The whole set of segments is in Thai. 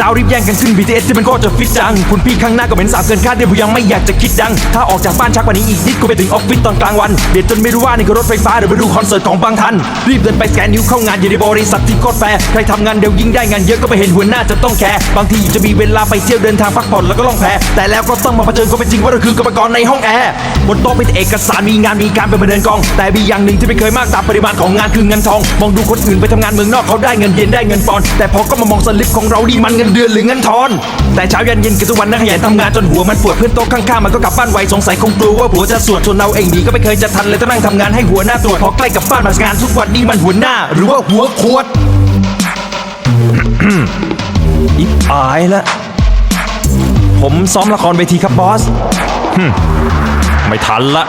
เช้ารีบแย่งกันขึ้น BTS ที่มันก็จะฟิตจัง คุณพี่ข้างหน้าก็เหม็นสาบเกินคาดเดียวผมยังไม่อยากจะคิดดัง ถ้าออกจากบ้านช้ากว่านี้อีกนิดก็ไปถึงออฟฟิศตอนกลางวันเบียดจนไม่รู้ว่านี่คือรถไฟฟ้าหรือไปดูคอนเสิร์ตของบางทัน รีบเดินไปสแกนนิ้วเข้างานอยู่ในบริษัทที่โคตรแฟร์ใครทำงานเดี๋ยวยิ่งได้งานเยอะก็ไปเห็นหัวหน้าจะต้องแคร์บางทีจะมีเวลาไปเที่ยวเดินทางพักผ่อนแล้วก็ล่องแพแต่แล้วก็ต้องมาเผชิญความเป็นจริงว่าเราคือกรรมกรในห้องแอร์บนโต๊ะเป็นเอกสารมีงานมีการเป็นประเด็นกอง แต่มีอย่างหนึ่งที่ไม่เคยมากตามปริมาณของงานคือเงินทอง มองดูคนอื่นไปทำงานเมืองนอกเขาได้เงินเย็นได้เงินปอนแต่พอก็มามองสลิปของเราดีมันเงินเดือนหรือเงินทอน แต่เช้ายันเย็นกันทุกวันนักขยันทำงานจนหัวมันปวดเพื่อนโต๊ะข้างๆมันก็กลับบ้านไวสงสัยคงกลัวว่าผัวจะสวดส่วนเราเองดีก็ไม่เคยจะทันเลยต้องนั่งทำงานให้หัวหน้าตรวจพอใกล้กับบ้านมางานทุกวันนี้มันหัวหน้า หรือว่าหัวขวดอิบอายละผมซ้อมละครเวทีครับบอสไม่ทันละ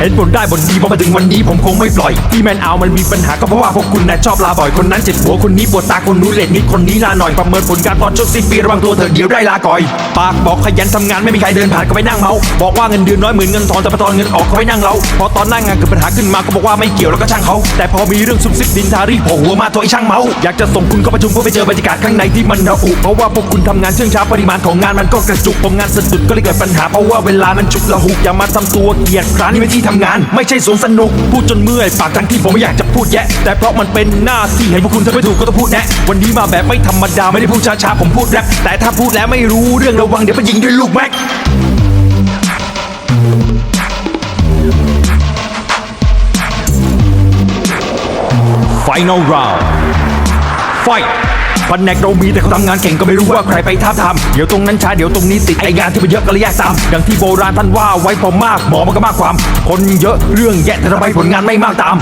เห็นบนได้บนดีพอมาถึงวันนี้ผมคงไม่ปล่อยที่แมนเอามันมีปัญหาก็เพราะว่าพวกคุณน่ะชอบลาบ่อยคนนั้นเจ็บหัวคนนี้ปวดตาคนนู้นเลดนิดคนนี้ลาหน่อยประเมินผลการตอนช่วงสิ้นปีระวังตัวเถอะเดี๋ยวได้ลาก่อย ปากบอกขยันทำงานไม่มีใครเดินผ่านก็ไปนั่งเมาบอกว่าเงินเดือนน้อยหมื่นเงินทอนแต่พอตอนเงินออกก็ไปนั่งเราพอตอนหนั่งงานเกิดปัญหาขึ้นมาก็บอกว่าไม่เกี่ยวแล้วก็ช่างเขาแต่พอมีเรื่องซุบซิบดินทารีโผล่หัวมาตัวไอ้ช่างเมาอยากจะส่งคุณเข้าประชุมเพื่อไปเจอบรรยากาศข้างในที่มันระอุเพราะว่าพวกคุณทำงานเชื่องช้าปริมาณของงานมันก็กระจุกพองานสะดุดก็เลยเกิดปัญหาเพราะว่าเวลามันฉุกละหุกอย่ามาทำตัวเกียดคร้านนี่ไม่ที่ทำงาน ไม่ใช่สวนสนุก พูดจนเมื่อยปากทั้งที่ผมไม่อยากจะพูดแยะ แต่เพราะมันเป็นหน้าที่ให้พวกคุณถ้าไม่ถูกก็ต้องพูดแนะ วันนี้มาแบบไม่ธรรมดาไม่ได้พูดช้าๆผมพูดแรปแต่ถ้าพูดแล้วไม่รู้เรื่องระวังเดี๋ยวไปยิงด้วยลูกแม็ก Final round Fight แผนกเรามีแต่เขาทำงานเก่งก็ไม่รู้ว่าใครไปท้าทามเดี๋ยวตรงนั้นช้าเดี๋ยวตรงนี้ติดไองานที่มันเยอะก็เลยยากตามอย่างที่โบราณท่านว่าไว้พอมากหมอมันก็มากความ คนเยอะเรื่องแยะแต่ทำไมผลงานไม่มากตาม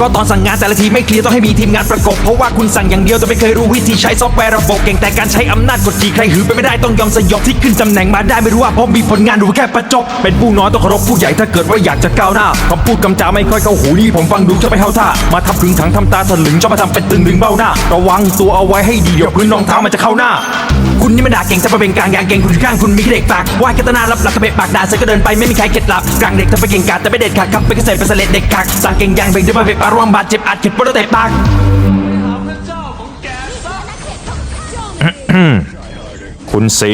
ก็ตอนสั่งงานแต่ละทีไม่เคลียร์ต้องให้มีทีมงานประกบเพราะว่าคุณสั่งอย่างเดียวแต่ไม่เคยรู้วิธีใช้ซอฟต์แวร์ระบบเก่งแต่การใช้อำนาจกดขี่ใครหือไปไม่ได้ต้องยอมสยบที่ขึ้นตำแหน่งมาได้ไม่รู้ว่าเพราะมีผลงานหรือแค่ประจบ เป็นผู้น้อยต้องเคารพผู้ใหญ่ถ้าเกิดว่าอยากจะก้าวหน้าคำพูดคำจาไม่ค่อยเข้าหูนี่ผมฟังดูจะไม่เข้าท่ามาทำขึงขังทำตาถลึงจะมาทำเป็นตึงดึงเบ้าหน้า ระวังตัวเอาไว้ให้ดีเดี๋ยวพื้นรองเท้ามันจะเข้าหน้า คุณนี่มันด่าเก่งจะมาเป็นกลางยางเก่งคุณข้างคุณมีแค่เด็กปากว่ายกัตนารับหลักกระเบะปากด่าเสยก็เดินไปไม่มีใครเก็ดหลับกลางเด็กทำไปเก่งกาจแต่ไม่เด็ดขาดครับเป็นเกษตรเป็นเสลดเด็กกากสั่งเก่งยางเบ่งด้วยมาเป็นปลาร่วงบาดเจ็บอาจเข็ดปวดเตะปากคุณซี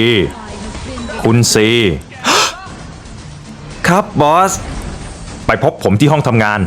คุณซี ครับบอส ไปพบผมที่ห้องทำงาน